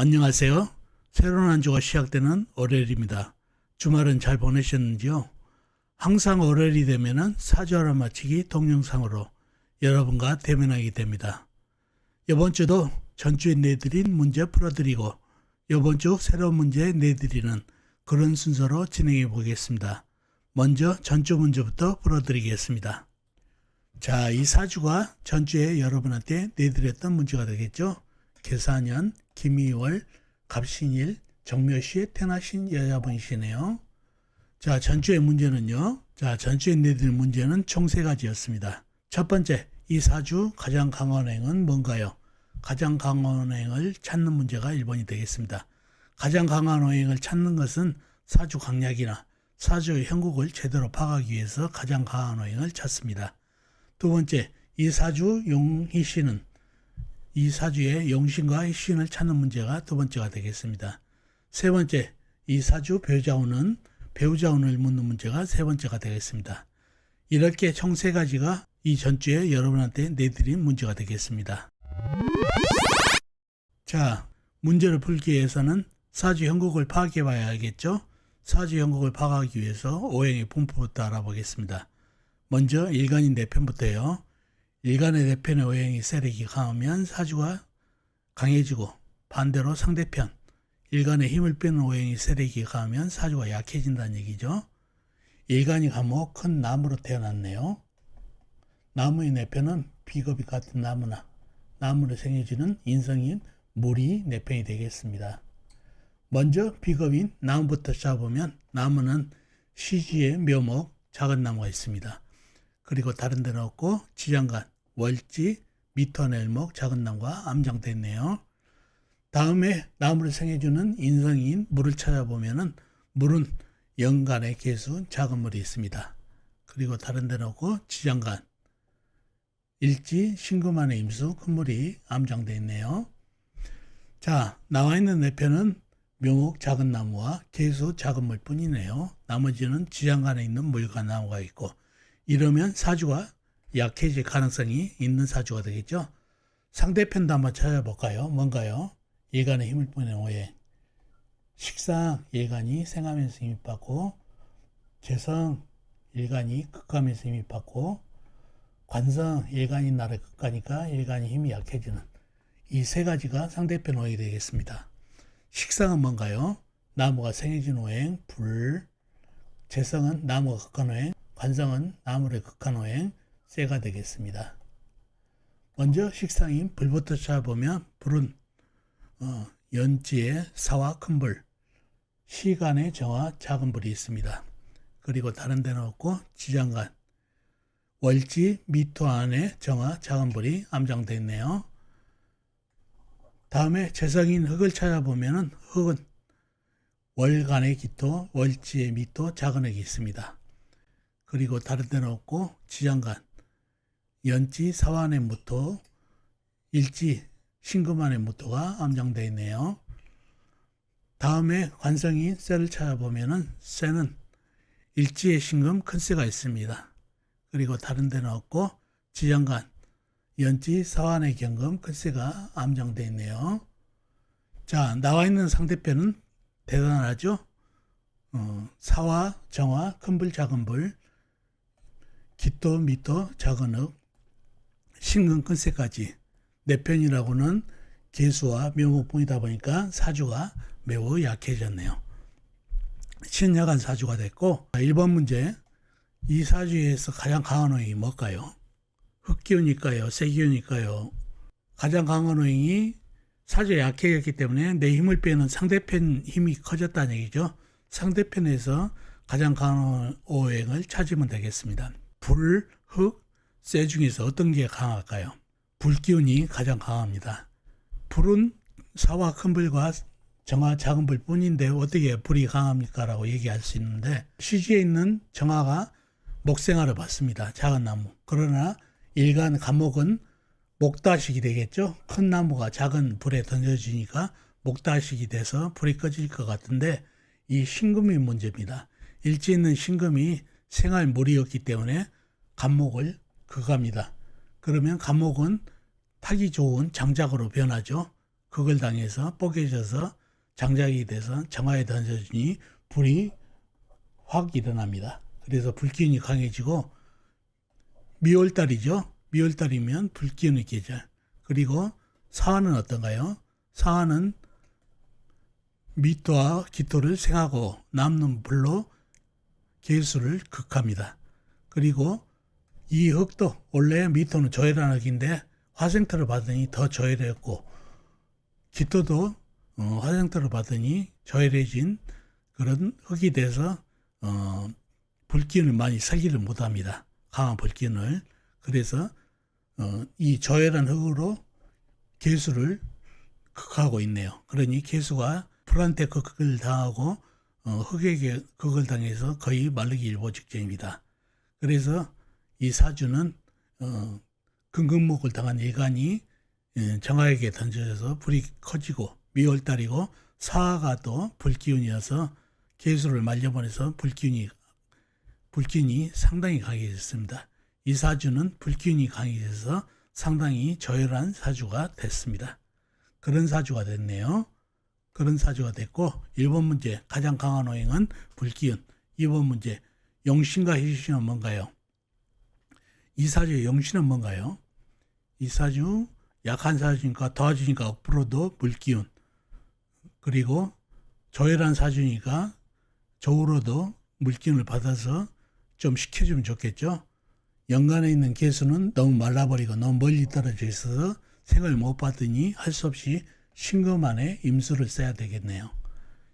안녕하세요. 새로운 한 주가 시작되는 월요일입니다. 주말은 잘 보내셨는지요? 항상 월요일이 되면은 사주하러 마치기 동영상으로 여러분과 대면하게 됩니다. 이번 주도 전주에 내드린 문제 풀어드리고 이번 주 새로운 문제 내드리는 그런 순서로 진행해 보겠습니다. 먼저 전주 문제부터 풀어드리겠습니다. 자, 이 사주가 전주에 여러분한테 내드렸던 문제가 되겠죠. 계사년, 김이월, 갑신일, 정묘시에 태어나신 여자분이시네요. 자, 전주의 문제는요. 자, 전주에 내드린 문제는 총 세 가지였습니다. 첫 번째, 이 사주 가장 강한 행은 뭔가요? 가장 강한 행을 찾는 문제가 1번이 되겠습니다. 가장 강한 오행을 찾는 것은 사주 강약이나 사주의 형국을 제대로 파악하기 위해서 가장 강한 오행을 찾습니다. 두 번째, 이 사주 용희신은 이 사주의 용신과 신을 찾는 문제가 두 번째가 되겠습니다. 세 번째, 이 사주 배우자운은 배우자운을 묻는 문제가 세 번째가 되겠습니다. 이렇게 총 세 가지가 이 전주에 여러분한테 내드린 문제가 되겠습니다. 자, 문제를 풀기 위해서는 사주 형국을 파악해 봐야겠죠? 사주 형국을 파악하기 위해서 오행의 분포부터 알아보겠습니다. 먼저 일간인 내편부터요. 일간의 내편의 오행이 세력이 강하면 사주가 강해지고 반대로 상대편 일간의 힘을 빼는 오행이 세력이 강하면 사주가 약해진다는 얘기죠. 일간이 감옥 큰 나무로 태어났네요. 나무의 내편은 비겁이 같은 나무나 나무로 생겨지는 인성인 물이 내편이 되겠습니다. 먼저 비겁인 나무부터 잡으면 나무는 시지의 묘목 작은 나무가 있습니다. 그리고 다른 데는 없고 지장간, 월지, 미터넬목 작은 나무가 암장되어 있네요. 다음에 나무를 생해주는 인성인 물을 찾아보면은 물은 연간의 개수 작은 물이 있습니다. 그리고 다른 데는 없고 지장간, 일지, 신금안의 임수 큰 물이 암장되어 있네요. 자, 나와 있는 내 편은 묘목 작은 나무와 개수 작은 물뿐이네요. 나머지는 지장간에 있는 물과 나무가 있고 이러면 사주가 약해질 가능성이 있는 사주가 되겠죠. 상대편도 한번 찾아볼까요? 뭔가요? 일간의 힘을 뿌리는 오행. 식상 일간이 생하면서 힘이 받고 재성 일간이 극감에서 힘이 받고 관성 일간이 나를 극가니까 일간이 힘이 약해지는 이 세 가지가 상대편 오행이 되겠습니다. 식상은 뭔가요? 나무가 생해진 오행, 불, 재성은 나무가 극한 오행, 관성은 나무의 극한 오행, 쇠가 되겠습니다. 먼저 식상인 불부터 찾아보면 불은 어, 연지에 사와 큰 불, 시간의 정화 작은 불이 있습니다. 그리고 다른 데는 없고 지장간, 월지 미토 안에 정화 작은 불이 암장되어 있네요. 다음에 재성인 흙을 찾아보면은 흙은 월간의 기토, 월지의 미토, 작은 흙이 있습니다. 그리고 다른 데는 없고 지장간, 연지 사완의 무토, 일지 신금안의 무토가 암장되어 있네요. 다음에 관성이 쇠를 찾아보면은 쇠는 일지의 신금 큰 쇠가 있습니다. 그리고 다른 데는 없고 지장간, 연지 사완의 경금 큰 쇠가 암장되어 있네요. 자, 나와 있는 상대편은 대단하죠? 어, 사와, 정화, 큰 불, 작은 불, 기토, 미토, 작은 흙, 신금 큰세까지 내 편이라고는 개수와 묘목뿐이다 보니까 사주가 매우 약해졌네요. 신약한 사주가 됐고 1번 문제 이 사주에서 가장 강한 오행이 뭘까요? 흑기운일까요? 세기운일까요? 가장 강한 오행이 사주에 약해졌기 때문에 내 힘을 빼는 상대편 힘이 커졌다는 얘기죠. 상대편에서 가장 강한 오행을 찾으면 되겠습니다. 불, 흑, 쇠 중에서 어떤 게 강할까요? 불기운이 가장 강합니다. 불은 사와 큰 불과 정화 작은 불 뿐인데 어떻게 불이 강합니까? 라고 얘기할 수 있는데 시지에 있는 정화가 목생화를 받습니다. 작은 나무. 그러나 일간 감목은 목다식이 되겠죠. 큰 나무가 작은 불에 던져지니까 목다식이 돼서 불이 꺼질 것 같은데 이 신금이 문제입니다. 일지 있는 신금이 생활물이었기 때문에 감목을 그갑니다. 그러면 감목은 타기 좋은 장작으로 변하죠. 그걸 당해서 뽀개져서 장작이 돼서 정화에 던져주니 불이 확 일어납니다. 그래서 불기운이 강해지고 미월달이죠. 미월달이면 불기운이 계절. 그리고 사화는 어떤가요? 사화는 미토와 기토를 생하고 남는 불로 개수를 극합니다. 그리고 이 흙도 원래 미토는 조열한 흙인데 화생토를 받으니 더 조열했고 기토도 어, 화생토를 받으니 조열해진 그런 흙이 돼서 어, 불기운을 많이 살기를 못합니다. 강한 불기운을 그래서 어, 이 조열한 흙으로 개수를 극하고 있네요. 그러니 개수가 불한테 극을 당하고 어, 흙에게 극을 당해서 거의 말르기 일보 직전입니다. 그래서 이 사주는 어, 금극목을 당한 일간이 예, 정화에게 던져져서 불이 커지고 미월달이고 사화가 또 불기운이어서 개수를 말려보내서 불기운이 불기운이 상당히 강해졌습니다. 이 사주는 불기운이 강해져서 상당히 저열한 사주가 됐습니다. 그런 사주가 됐네요. 그런 사주가 됐고 1번 문제 가장 강한 오행은 불기운 2번 문제 용신과 희신은 뭔가요? 이 사주의 용신은 뭔가요? 이 사주 약한 사주니까 도와주니까 억부로도 물기운 그리고 조열한 사주니까 조우로도 물기운을 받아서 좀 식혀주면 좋겠죠. 연간에 있는 개수는 너무 말라버리고 너무 멀리 떨어져 있어서 생을 못 받으니 할 수 없이 신금안에 임수를 써야 되겠네요.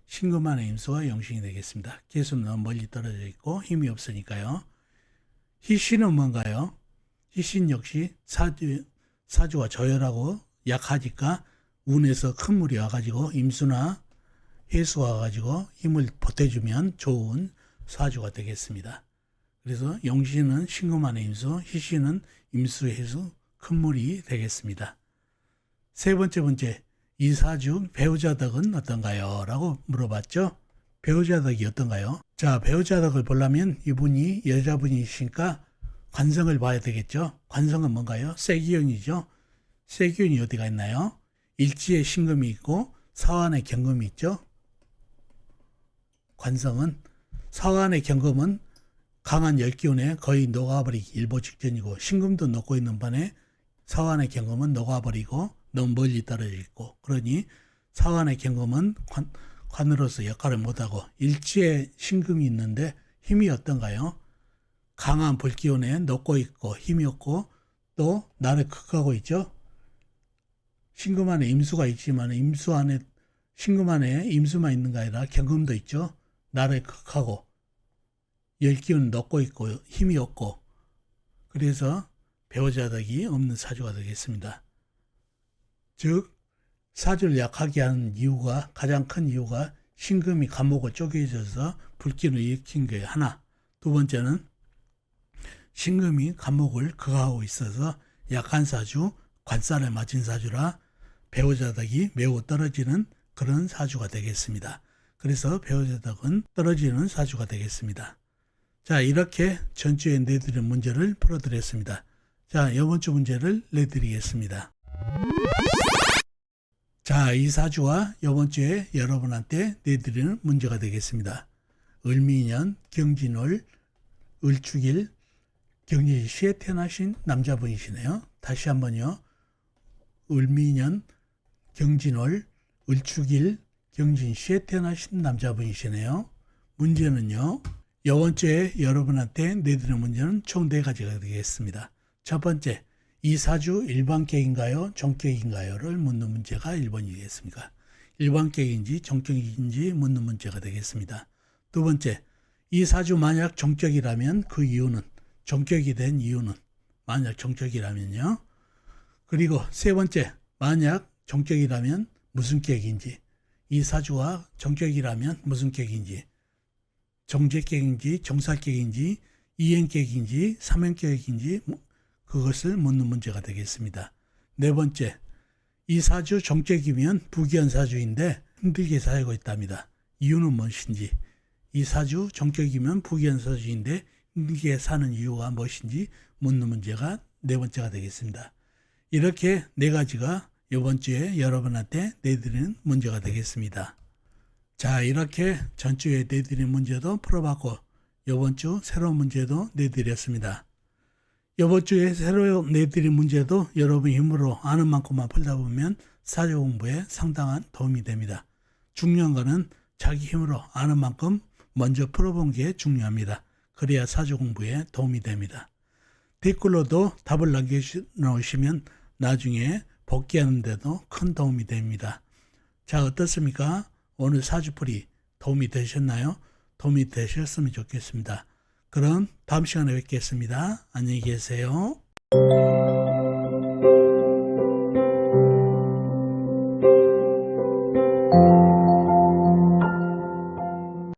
신금안의 임수가 용신이 되겠습니다. 개수는 너무 멀리 떨어져 있고 힘이 없으니까요. 희신은 뭔가요? 희신 역시 사주, 사주가 저열하고 약하니까 운에서 큰 물이 와가지고 임수나 해수가 와가지고 힘을 보태주면 좋은 사주가 되겠습니다. 그래서 용신은 신금안의 임수, 희신은 임수, 해수, 큰 물이 되겠습니다. 세 번째 문제, 이 사주 배우자 덕은 어떤가요? 라고 물어봤죠. 배우자 덕이 어떤가요? 자, 배우자 덕을 보려면 이분이 여자분이시니까 관성을 봐야 되겠죠. 관성은 뭔가요? 세기운이죠. 세기운이 어디가 있나요? 일지에 신금이 있고 사환에 경금이 있죠. 관성은 사환의 경금은 강한 열기운에 거의 녹아버리기 일보 직전이고 신금도 녹고 있는 반에 사환의 경금은 녹아버리고 너무 멀리 떨어져 있고 그러니 사환의 경금은 관, 관으로서 역할을 못하고 일지에 신금이 있는데 힘이 어떤가요? 강한 불기운에 녹고 있고 힘이 없고 또 나를 극하고 있죠. 신금 안에 임수가 있지만 임수 안에 신금 안에 임수만 있는가 아니라 경금도 있죠. 나를 극하고 열기운 녹고 있고 힘이 없고 그래서 배우자덕이 없는 사주가 되겠습니다. 즉 사주를 약하게 하는 이유가 가장 큰 이유가 신금이 감목을 쪼개져서 불길을 일으킨 게 하나. 두 번째는 신금이 감목을 극하고 있어서 약한 사주, 관살을 맞은 사주라 배우자덕이 매우 떨어지는 그런 사주가 되겠습니다. 그래서 배우자덕은 떨어지는 사주가 되겠습니다. 자, 이렇게 전주에 내드린 문제를 풀어드렸습니다. 자, 이번 주 문제를 내드리겠습니다. 자, 이 사주와 이번 주에 여러분한테 내드리는 문제가 되겠습니다. 을미년, 경진월, 을축일, 경진시에 태어나신 남자분이시네요. 다시 한번요. 을미년, 경진월, 을축일, 경진시에 태어나신 남자분이시네요. 문제는요. 이번 주에 여러분한테 내드리는 문제는 총 네 가지가 되겠습니다. 첫 번째, 이 사주 일반격인가요? 정격인가요?를 묻는 문제가 1번이겠습니까? 일반격인지 정격인지 묻는 문제가 되겠습니다. 두 번째, 이 사주 만약 정격이라면 그 이유는 정격이 된 이유는 만약 정격이라면요. 그리고 세 번째, 만약 정격이라면 무슨 격인지 이 사주와 정격이라면 무슨 격인지 정제격인지 정살격인지 이행격인지 삼행격인지 그것을 묻는 문제가 되겠습니다. 네 번째, 이 사주 정적이면 부귀한 사주인데 힘들게 살고 있답니다. 이유는 무엇인지, 이 사주 정격이면 부귀한 사주인데 힘들게 사는 이유가 무엇인지 묻는 문제가 네 번째가 되겠습니다. 이렇게 네 가지가 이번 주에 여러분한테 내드리는 문제가 되겠습니다. 자, 이렇게 전주에 내드린 문제도 풀어봤고, 이번 주 새로운 문제도 내드렸습니다. 이번 주에 새로 내드린 문제도 여러분 힘으로 아는 만큼만 풀다 보면 사주 공부에 상당한 도움이 됩니다. 중요한 거는 자기 힘으로 아는 만큼 먼저 풀어본 게 중요합니다. 그래야 사주 공부에 도움이 됩니다. 댓글로도 답을 남겨놓으시면 나중에 복귀하는데도 큰 도움이 됩니다. 자, 어떻습니까? 오늘 사주풀이 도움이 되셨나요? 도움이 되셨으면 좋겠습니다. 그럼 다음 시간에 뵙겠습니다. 안녕히 계세요.